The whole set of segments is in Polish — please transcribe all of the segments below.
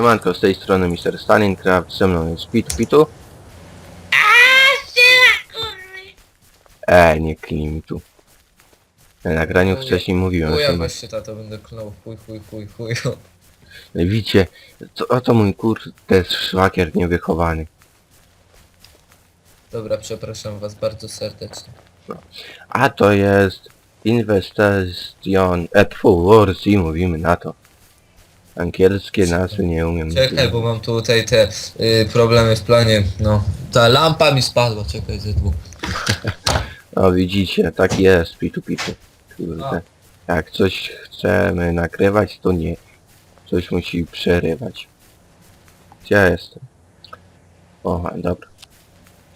Siemanko, z tej strony Mr. Stalincraft, ze mną jest Pitu Pitu. E, nie klin tu. Na nagraniu No nie. wcześniej mówiłem. Chuja że- weź się tato, będę klnął, chuj, chuj, chuj, chuj. Widzicie, to, oto mój kurde szwagier niewychowany. Dobra, przepraszam was bardzo serdecznie. A to jest Investation... E, tfu, Warsi mówimy na to. Angielskie nazwy nie umiem. Czekaj, bo mam tutaj te y, problemy w planie, no. Ta lampa mi spadła, czekaj, ze dwóch. O widzicie, tak jest, Pitu Pitu. Kurde. Jak coś chcemy nagrywać, to nie. Coś musi przerywać. Gdzie ja jestem? O, dobra.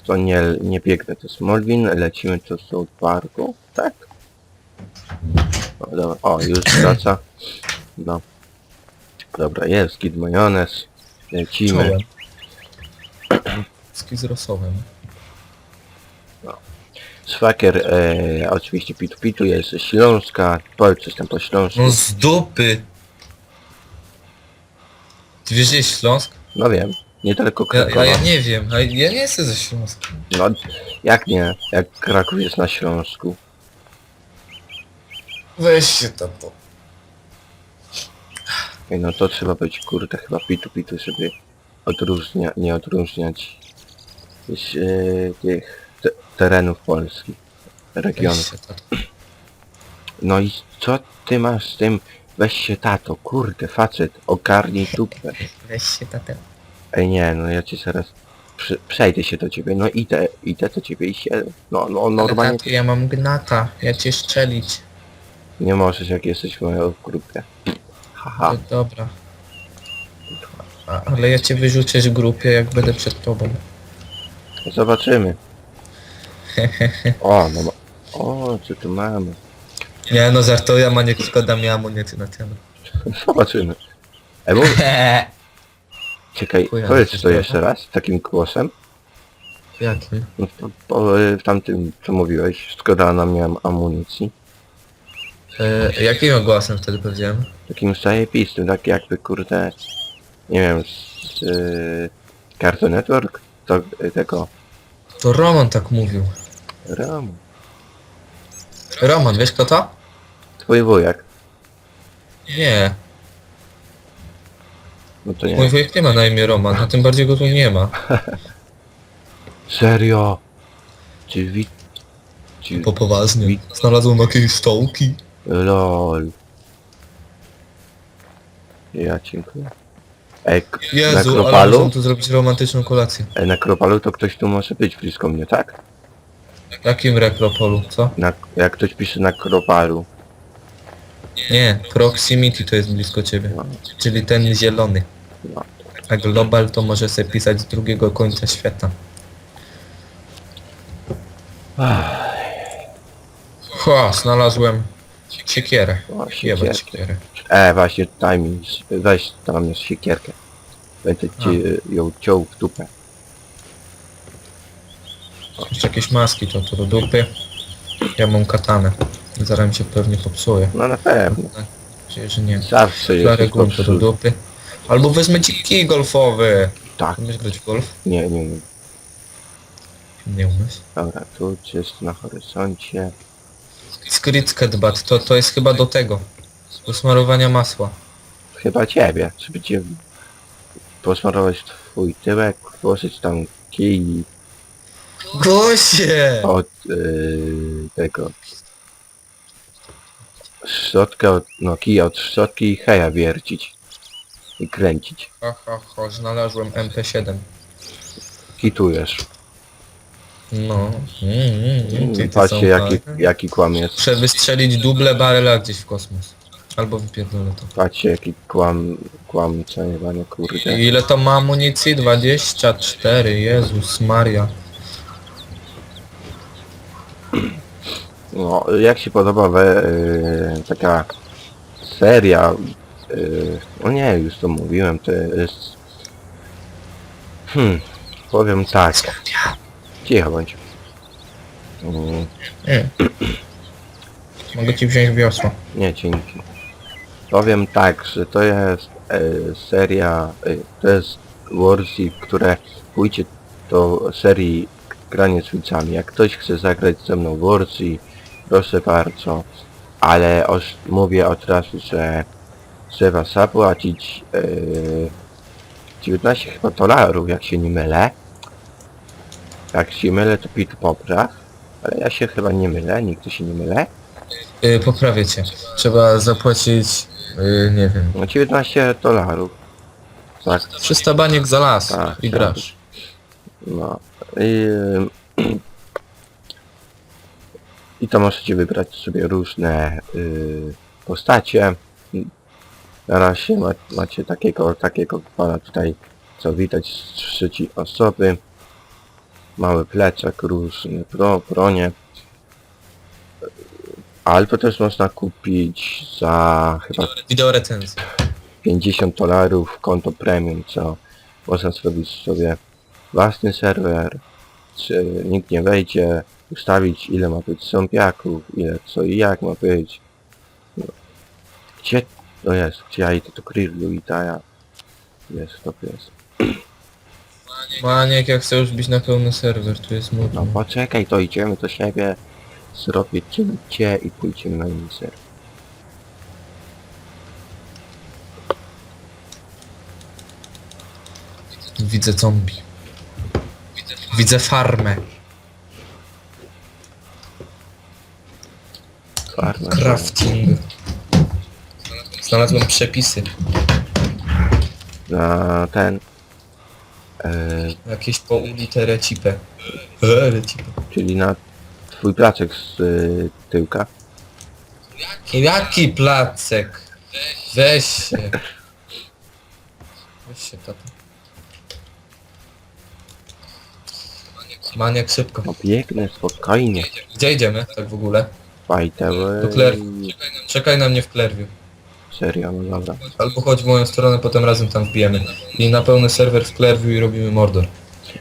To nie, nie biegnę do Smolwin, lecimy do South Parku, tak? O, dobra. o już wraca. No. Dobra, jest git majonez. Lecimy. Czołem. Ski z rosołem. Szwakier, e, oczywiście Pitu Pitu jest ze Śląska, powiedz coś tam po śląsku. No z dupy! Ty wiesz, gdzie jest Śląsk? No wiem, nie tylko Ja, Krakowa. ja, ja nie wiem, a ja nie jestem ze Śląska. No, jak nie? Jak Kraków jest na Śląsku. Weź się tato. Ej, No to trzeba być kurde chyba pitu pitu, żeby odróżnia, nie odróżniać e, tych te, terenów Polski, Weź regionów. się tato. No i co ty masz z tym? Weź się tato, kurde, facet, ogarnij dupę. Weź się tato. Ej nie, no ja ci zaraz przy, przejdę się do ciebie, no idę, idę do ciebie i się, no, no normalnie Tato, ja mam gnata, ja cię szczelić. nie możesz jak jesteś w mojej grupie. Haha. No dobra. A, ale ja cię wyrzucę z grupie, jak będę przed tobą. Zobaczymy. O, no ma... O, co tu mamy? Nie no, żartuję, ma nie szkoda mi amunicji na temat. Zobaczymy. Ej, mów... Czekaj, Chuja, powiedz to jeszcze raz, takim głosem. Jakim? No, po, po, w tamtym, co mówiłeś, szkoda nam miałem amunicji. E, jakim głosem wtedy powiedziałem? Takim zajebistym, tak jakby, kurde, nie wiem, z y, Cartoon Network, to, y, tego, To Roman tak mówił. Ram, Roman, wiesz kto to? twój wujek. Nie. No to Mój nie. wujek nie ma na imię Roman, a tym bardziej go tu nie ma. Serio? Czy wi... Czy... Po poważnie. Znalazłem jakieś stołki. LOL. Ja dziękuję. Ej, k- na Jezu, ale Kropalu? muszę tu zrobić romantyczną kolację. Ej, na Kropalu to ktoś tu może być blisko mnie, tak? Jakim rekropolu, co? Na, jak ktoś pisze na Kropalu. Nie, proximity to jest blisko ciebie. No, Czyli ten zielony. no. A global to może sobie pisać z drugiego końca świata. Ha, znalazłem siekierę. O, Jebać siekierkę. siekierę. E, właśnie, daj mi, weź tam jest siekierkę. Będę ci y, ją ciął w dupę. Jeszcze jakieś maski to, to do dupy. Ja mam katanę. Zaraz mi się pewnie popsuje. No na pewno. Nadzieję, że nie. Zawsze jesteś grunt to do popsuty. dupy. Albo wezmę ci kij golfowy. Tak, Umiesz grać w golf? nie, nie, nie. Nie umiesz. Dobra, tu czysto na horyzoncie. Skritsketbat, to, to jest chyba do tego. Do smarowania masła. Chyba ciebie, żeby cię posmarować twój tyłek, włożyć tam kij Gosie! od yy, tego szczotkę, od, no kija od szczotki i heja wiercić i kręcić. Ha, ha, ha, znalazłem MP7. Kitujesz. No. Mm, mm, mm, ty, ty Patrzcie jaki, jaki kłam jest. Muszę wystrzelić duble barela gdzieś w kosmos. Albo wypierdolę to. Patrzcie jaki kłam, kłam zajebany kurde. Ile to ma amunicji? 24, Jezus Maria. No, jak się podoba we, yy, taka seria, yy, no nie, już to mówiłem, to jest, hmm, powiem tak, cicho bądź. Mm. Mogę ci wziąć wiosło. nie, dzięki. Powiem tak, że to jest e, seria, e, to jest Warsy, które pójdzie do serii granie z widzami. Jak ktoś chce zagrać ze mną w proszę bardzo, ale mówię od razu, że trzeba zapłacić e, 19 chyba dolarów, jak się nie mylę. Jak się mylę, to Pit popraw, ale ja się chyba nie mylę, nigdy się nie mylę. Yy, poprawię cię. Trzeba zapłacić, yy, nie wiem, No 19 dolarów. Tak, 300 baniek za las Tak, i tak. grasz. no. I, I to możecie wybrać sobie różne y, postacie. Na razie ma, macie takiego, takiego pana tutaj, co widać z trzeciej osoby. Mały plecak, różne bro, bronie. Albo też można kupić za chyba Wideo recenzję. 50 dolarów konto premium, co można zrobić sobie własny serwer, czy nikt nie wejdzie, ustawić ile ma być zombiaków, ile co i jak ma być. No. Gdzie to jest? Gdzie ja idę do grillu i daja? Jest, to jest. Maniek, jak chcesz bić na pełny serwer, tu jest No nudno. poczekaj, to idziemy do siebie, zrobię cię i pójdziemy na inny serwer. Widzę zombie. Widzę farmę. Farma. Crafting. Znalazłem przepisy. Na ten... E, Jakieś po u literę cipę. E, recipę. czyli na twój placek z y, tyłka. Jaki placek? Weź się. Weź się, tata. Maniak szybko. No biegnę spokojnie. Gdzie idziemy, tak w ogóle? Fajte, Do. Czekaj na mnie w Clearview. Serio, no dobra. Albo chodź w moją stronę, potem razem tam wbijemy. I na pełny serwer w Clearview i robimy mordor.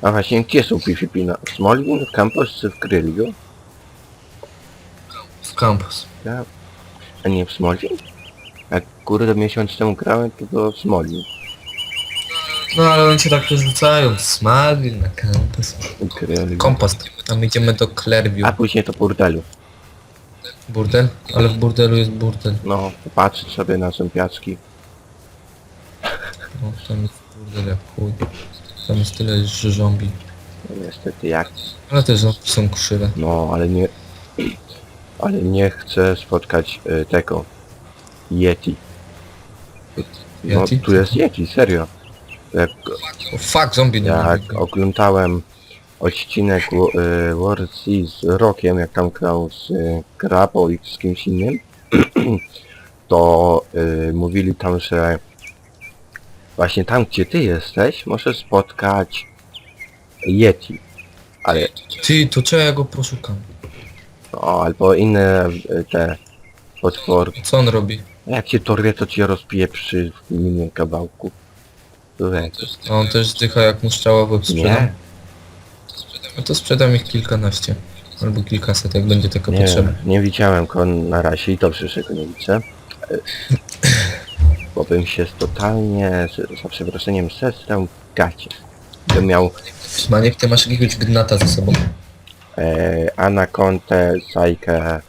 A właśnie, gdzie są PvP? Na w Smolin, w Campus czy w Grillu? W campus. Ja... A nie w Smolin? Jak kurde miesiąc temu grałem, to było w Smolin. No ale oni cię tak przerzucają. Smagil na campus. Grillu. Kompost. A my idziemy do Clearview. A później to burdelu. Burdel? Ale w burdelu jest burdel. No, popatrzeć sobie na zębiaczki. No, tam jest burdel jak chuj. Tam jest tyle zombie. No niestety jak... Ale te zombie są krzywe. No, ale nie... Ale nie chcę spotkać y, tego... Yeti. No, Yeti? tu jest Yeti, serio. Jak O fuck, zombie nie Jak oglądałem odcinek y, Warsy z Rokiem, jak tam grał z y, Grabo i z kimś innym, to y, mówili tam, że właśnie tam, gdzie ty jesteś, możesz spotkać Yeti. Ale, Ty, to czego ja go poszukam? no, albo inne y, te potwory. Co on robi? Jak cię torwie, to cię rozpije przy innym kawałku. Jak to? A on też zdycha jak mu strzała w łeb. Nie, No to sprzedam ich kilkanaście. Albo kilkaset, jak będzie taka Nie, potrzeba. nie widziałem go na razie i dobrze, że go nie widzę. E, Bo bym się totalnie, z- za przeproszeniem, zestrał w gacie. Bym miał Maniek, ty masz jakiegoś gnata ze sobą. e, anakontę, zajkę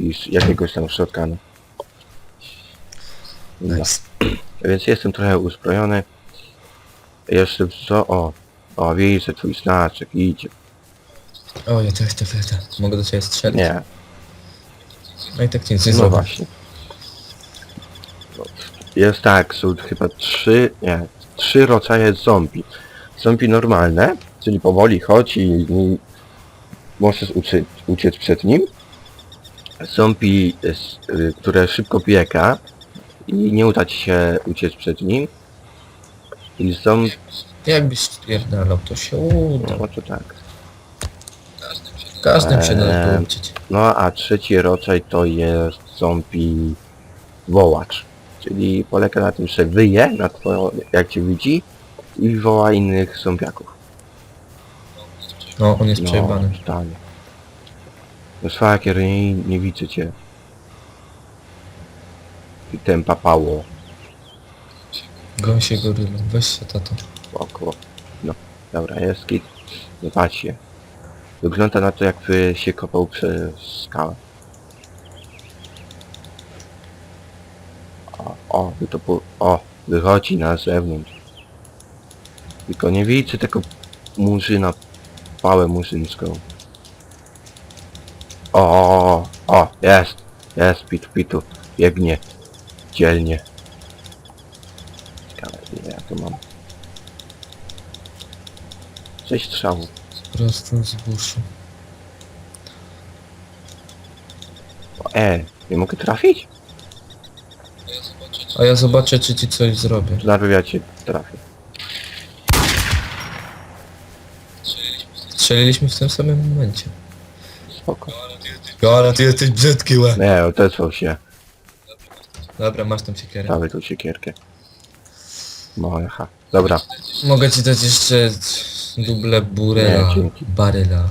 i s- jakiegoś tam shotguna. No, Nice. więc jestem trochę uzbrojony. Jeszcze co? O, o widzę twój znaczek, idzie. O, ja też, też, też. Mogę do ciebie strzelić? Nie, No i tak nic nie no zrobię. właśnie. No, Jest tak, są chyba trzy, nie, trzy rodzaje zombie. Zombie normalne, czyli powoli chodzi i i możesz uciec, uciec przed nim. Zombie, s- y, które szybko biega i nie uda ci się uciec przed nim. I zombie, Jakbyś spierdalał, to się uda. no to tak. Każdym się da Eee. uczyć. No a trzeci rodzaj to jest zombie wołacz. Czyli polega na tym, że wyje na twoją, jak cię widzi i woła innych zombiaków. No, on jest przejebany. totalnie. No szwagier, nie, nie widzę cię. I ten papało. Gąsie goryla. Weź się tato. Spoko. No, dobra, jest kit. Zobaczcie. Wygląda na to, jakby się kopał przez skałę. O, o, to po... O, wychodzi na zewnątrz. Tylko nie widzę tego murzyna, pałę murzyńską. O, o, o, o, jest, jest, pitu, pitu, biegnie, dzielnie. Ciekawe, ile ja tu mam. Sześć strzałów. Prosto z buszu. O, E, nie mogę trafić? A ja zobaczę, czy ci coś zrobię. Zaraz ja cię trafię. Strzeliliśmy w tym samym momencie. Spoko. Gara, ty jesteś brzydki, łe. Nie, odezwał się. Dobra, masz tą siekierę. Dawaj tu siekierkę. Moja. Dobra, Mogę ci dać jeszcze duble burela. Nie, dzięki. Baryla.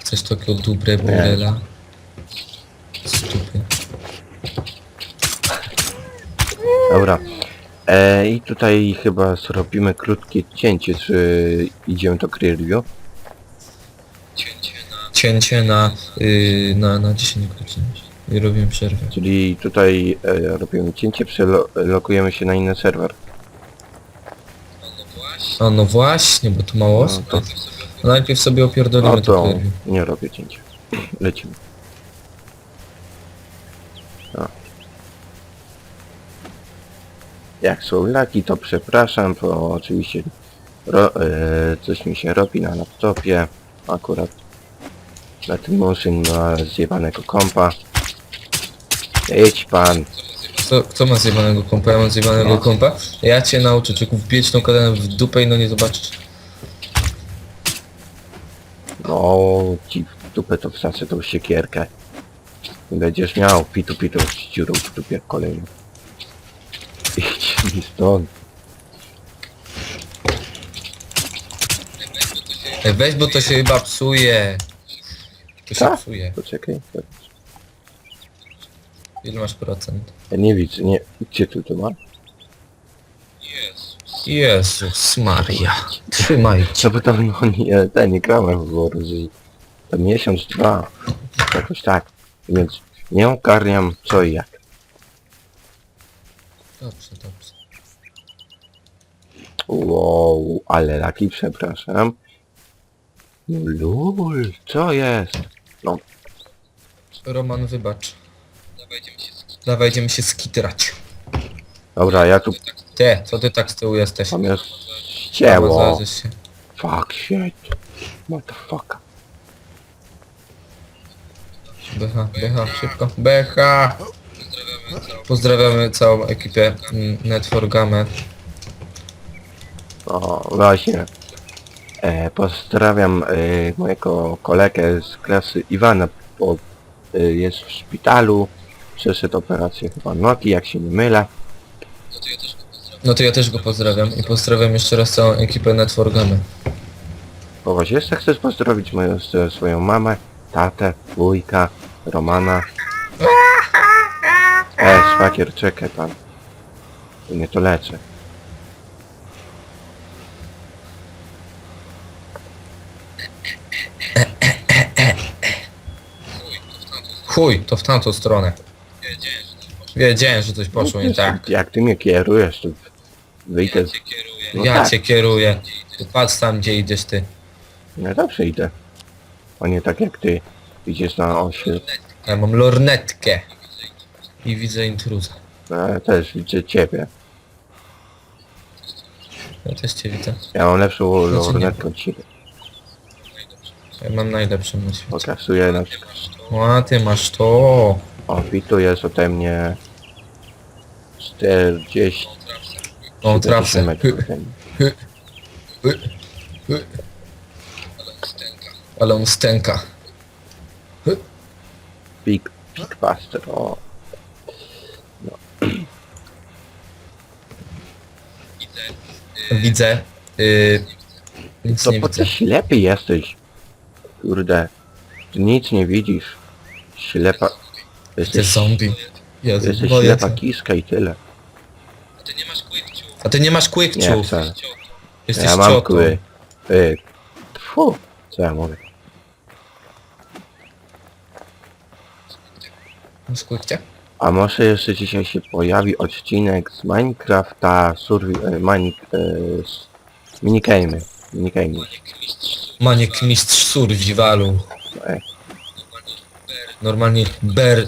Chcesz takiego dubre burela? Stupy. dobra. E, I tutaj chyba zrobimy krótkie cięcie, czy idziemy do Clearview? Cięcie na, yy, na, na 10 godzin. I robimy przerwę. Czyli tutaj e, robimy cięcie, przelokujemy się na inny serwer. A no właśnie, bo tu mało No, osób. to- No, Najpierw sobie opierdolimy No to to nie robię cięcia. Lecimy. Jak są laki, to przepraszam, bo oczywiście ro, e, coś mi się robi na laptopie. Akurat na tym muszyn ma zjebanego kompa. Jedź pan. Kto, kto ma zjebanego kompa? Ja mam zjebanego No. kompa. Ja cię nauczę, czy wbić tą kadenę w dupę i no nie zobaczysz. No, ci w dupę to wsadzę tą siekierkę. Będziesz miał pitu pitu z dziurą w dupie kolejną. Idź mi stąd. Ej, weź, bo to się chyba psuje. To się Tak? psuje. Poczekaj. Ile masz procent? Ja nie widzę, nie. Gdzie tu to ma? Jezus Maria. Trzymaj. Co by tam no nie, ten nie grałem w Warzy. To miesiąc, dwa. Jakoś tak. Więc nie ogarniam co i jak. Dobrze, dobrze. Wow, ale laki przepraszam. No lul, co jest? Roman, wybacz. Dawaj, idziemy się skitrać. Dobra, ja tu Ty, co ty tak z tyłu jesteś? Dobra, ścięło. znalazłeś się. Fuck shit. Fuck? BH, BH, szybko. BH! Pozdrawiamy całą ekipę mm, Net for Game. O, właśnie. E, pozdrawiam e, mojego kolegę z klasy Iwana, bo e, jest w szpitalu. Przeszedł operację chyba nogi, jak się nie mylę. No to ja też go pozdrawiam i pozdrawiam jeszcze raz całą ekipę Net for Game. Kogoś jeszcze chcesz pozdrowić moją, swoją mamę, tatę, wujka, Romana. E, szwagier, czekaj pan. Nie to leczę. Chuj, to w tamtą stronę. Wiedziałem, że coś poszło nie tak. Jak ty mnie kierujesz, to wyjdę. z- No Ja tak. cię kieruję. Ty patrz tam, gdzie idziesz ty. Ja dobrze idę. A nie tak jak ty. Idziesz na ośle. Ja mam lornetkę. I widzę intruza. No, ja też widzę ciebie. Ja też cię widzę. Ja mam lepszą Znaczy nie. lornetkę od ciebie. Ja mam najlepszą na świecie. Pokazuję na przykład. O, a ty masz to. O, Pitu jest ode mnie 40 O, 40 trafę. metrów. mnie. Ale on stęka. Big, big buster, o. Widzę. Yy, nic To nie po widzę. co ślepy jesteś? Kurde. Ty nic nie widzisz. Ślepa... Te Jesteś, zombie. Jezu, jesteś boję ślepa się. kiska i tyle. A ty nie masz Nie, quickciów. wcale. Jesteś Ja mam ciotą. kły. Pyk. Fu. Co ja mówię? Masz quickcie? A może jeszcze dzisiaj się pojawi odcinek z Minecrafta Survi... E, mini, e, s- minikamy. Minikamy. Maniek mistrz survivalu. Ej. Normalnie Bear...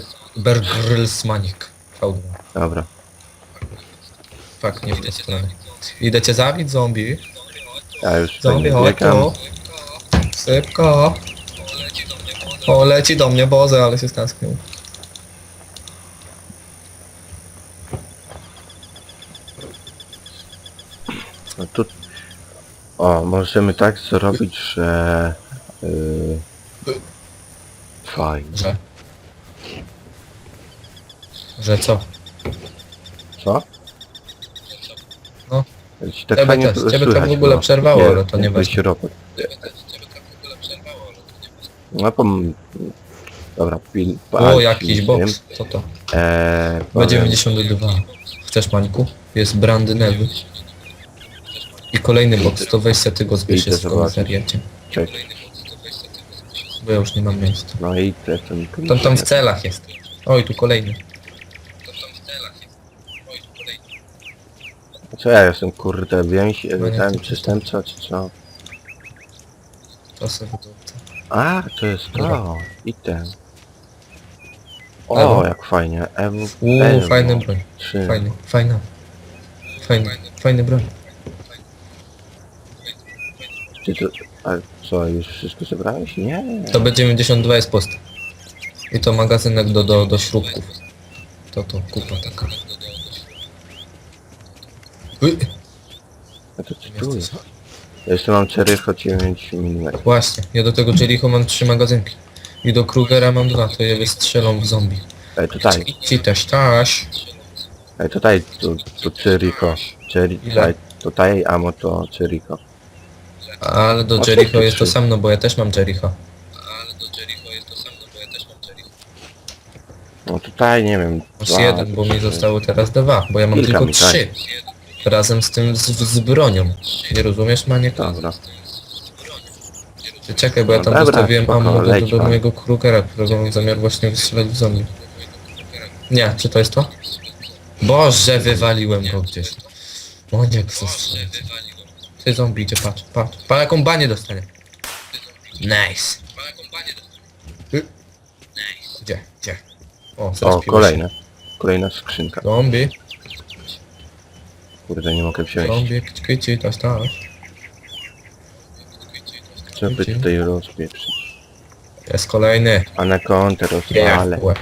Maniek. V2. Dobra. Fak, nie w tę stronę. Idę cię zabić, zombie. Ja już Zombie, chodź biegam. tu. Szybko. O, leci do mnie Boże, ale się stęsknił. No tu... O, możemy tak zrobić, że... Yy... Fajnie. Że? Że co? Co? No. Ci Tak Ciebie fajnie tu ciebie to w ogóle było. przerwało, Nie, ale to jakbyś nieważne. robot. No pom... Dobra, pil... O, jakiś box. Co to? Eee, powiem- B92. Chcesz Mańku? Jest brandynewy. I kolejny box, to weź se ty go zbierz Idę jest w zobaczyć. komisariacie. Cześć. Bo ja już nie mam miejsca. No i te ten... Tam tam w celach jest. Oj, tu kolejny. Co ja jestem, kurde, więź, nie, ten to- przestępca, czy co? To sobie to... A, to jest to. I ten. O, Ewo. jak fajnie. Ewo, Uuu, Ewo. fajny broń. Trzy. Fajny, fajna. Fajny, fajny broń. Czy to... A co, już wszystko zebrałeś? Nie. To B92 jest pusty. I to magazynek do, do, do śrubków. To to, kupa taka. Uj, A to co tu jest? Ja jeszcze mam Cerycho 9 mm. Właśnie, ja do tego Jericho mam trzy magazynki. I do Krugera mam dwa, to je wystrzelą w zombie. Ej, tutaj. Ci też, taś. Ej, tutaj, tu, tu Cerycho. Cery, Ile? tutaj, tutaj, amo to Cerycho. Ale do A co Jericho tu jest to trzy? samo, no bo ja też mam Jericho. No tutaj, nie wiem. Masz dwa, jeden, bo mi trzy. zostało teraz dwa, bo ja mam Kilka tylko mi, tak. trzy. Razem z tym, z, z bronią. Nie rozumiesz, Maniek? Dobra. Ty Czekaj, bo ja No tam dobra, zostawiłem spoko, ammo do, do, leć do pan. mojego Krugera, którego mam zamiar właśnie wystrzelać w zombie. Nie, czy to jest to? Boże, wywaliłem go gdzieś. Maniek, co Ty zombie idzie, patrz, patrz. Pa jaką banię dostanie. Nice. Y. Gdzie, gdzie? O, O, kolejne. Kolejna skrzynka. Zombie, Kurde, nie mogę wziąć. zombie, kici, to jest tak. Żeby tutaj rozpieprzyć. Jest kolejny. A na kontę rozwalę. Yeah.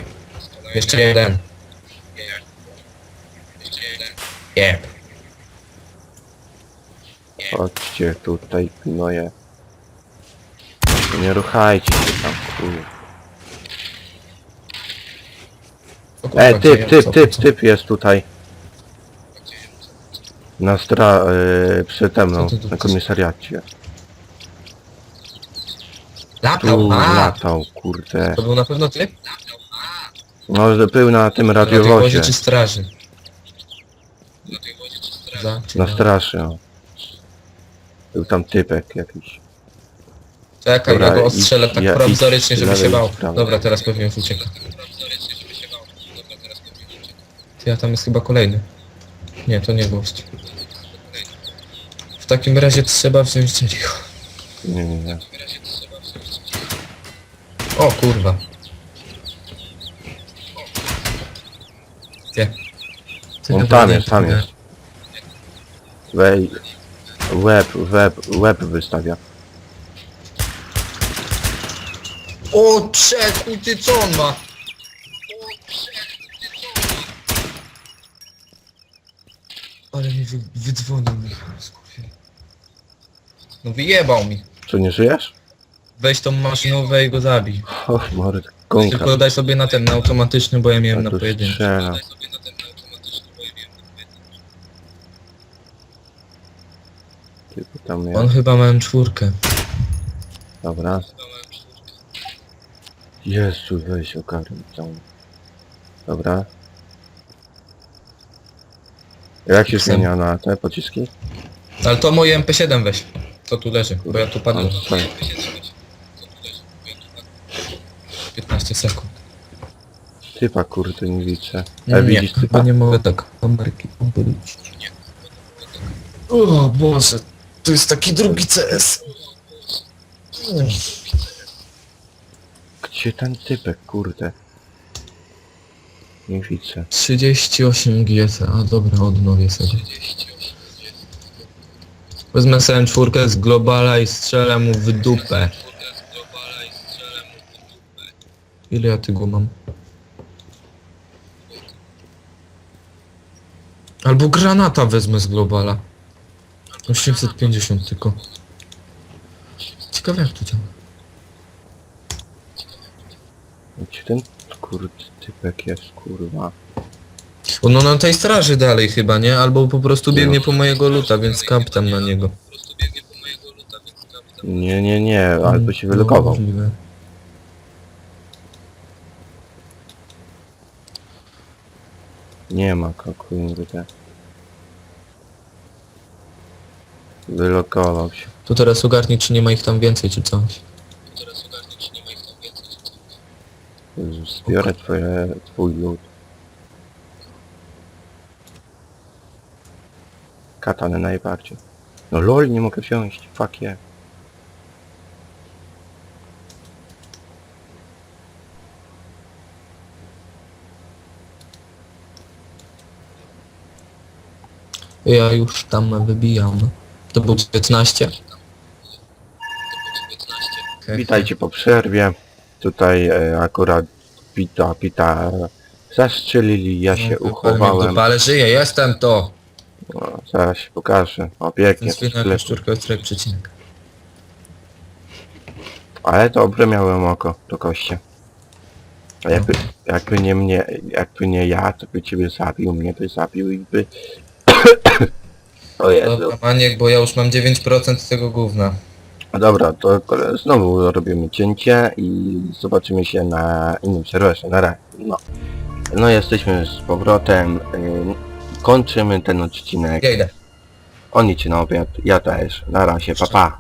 Jeszcze jeden. Jeb. Chodźcie tutaj, gnoje. Nie ruchajcie się tam, kurde. O kurwa, E, ja? typ, typ, typ, typ jest tutaj. Na stra... Yy, przede mną, Co ty tu na chcesz? komisariacie. Latał, Tu a! latał, kurde. To był na pewno ty? No, że był na tym Radiowozie czy straży? Za, czy Na na- straszy, o. Był tam typek jakiś. Czekaj, Dobra, ja go ostrzelę idź- tak ja- prowizorycznie, idź żeby się bał. prawej. Dobra, teraz pewnie już ucieka. Ty, a tam jest chyba kolejny. Nie, to nie gość. W takim razie trzeba wziąć Jericho. Nie, nie, nie. O kurwa. Gdzie? Ty On tam nie, jest, tam jest. Wej... Łeb, łeb, łeb wystawia. O czeku, ty co on ma? Ale mnie wy, wydzwonił mi. No wyjebał mi. Co, nie żyjesz? Weź tą maszynówę i go zabij. O, mord, gąka. Tylko daj sobie na ten, na automatyczny, bo ja miałem na tu pojedynczy. strzela. Tylko tam On jest. chyba ma M4. Dobra. Jezu, weź ogarnij tam. Dobra. Jak się zmienia na te pociski? Ale to moje MP7 weź. To tu leży, bo ja tu padłem. A, sorry. 15 sekund. Typa kurde nie widzę. Nie, Ale widzisz chyba typa? nie mogę tak kamerki obrócić. O Boże, to jest taki drugi CS. Gdzie ten typek kurde? Nie widzę. 38 GT, a dobra, odnowię sobie. Wezmę sobie czwórkę z globala i strzelę mu w dupę. Ile ja tego mam? Albo granata wezmę z globala. 850 tylko. Ciekawe jak to działa. Ten kurde typek jest kurwa? Ono na tej straży dalej chyba, nie? Albo po prostu Nie. biegnie po mojego luta, więc kamp tam na niego. Nie, nie, nie, albo się No, wylokował. możliwe. Nie ma go kurde. Wylokował się. To teraz ogarnij, czy nie ma ich tam więcej, czy coś. Zbiorę twoje, twój lód. Katanę najbardziej. No lol, nie mogę wziąć. Fuck yeah. Ja już tam wybijam. To był 19. Witajcie po przerwie. Tutaj e, akurat Pita, Pita zastrzelili, ja się uchowałem. Ale żyję, jestem to! No, zaraz się pokażę. O, pięknie. Jest przecinek. Ale dobre miałem oko do kości. A jakby, No. jakby nie mnie, jakby nie ja, to by ciebie zabił, mnie by zabił i by... o Jezu. Dobra, Maniek, bo ja już mam 9% tego gówna. Dobra, to kole- znowu robimy cięcie i zobaczymy się na innym serwerze, na razie. No. No jesteśmy z powrotem, ym, kończymy ten odcinek. Ja idę. Oni cię na obiad, ja też. Na razie, pa pa.